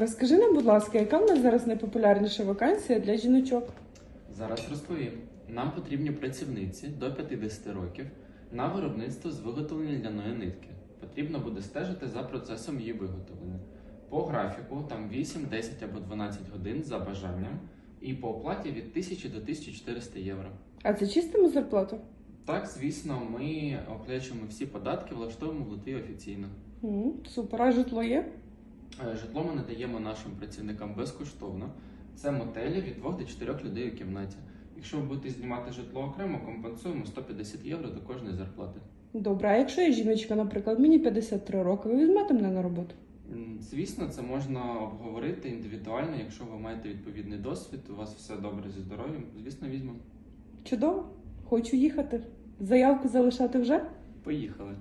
Розкажи нам, будь ласка, яка в нас зараз найпопулярніша вакансія для жіночок? Зараз розповім. Нам потрібні працівниці до 50 років на виробництво з виготовлення ляної нитки. Потрібно буде стежити за процесом її виготовлення. По графіку там 8, 10 або 12 годин за бажанням, і по оплаті від 1000 до 1400 євро. А це чистимо зарплату? Так, звісно, ми оплачуємо всі податки, влаштовуємо в Литві офіційно. М, Супер, а житло є? Е, Житло ми надаємо нашим працівникам безкоштовно. Це мотелі від 2 до 4 людей у кімнаті. Якщо ви будете знімати житло окремо, компенсуємо 150 євро до кожної зарплати. Добре, а якщо я жіночка, наприклад, мені 53 роки, ви візьмете мене на роботу? Звісно, це можна обговорити індивідуально, якщо ви маєте відповідний досвід, у вас все добре зі здоров'ям, звісно, візьмемо. Чудово, хочу їхати. Заявку залишати вже? Поїхали.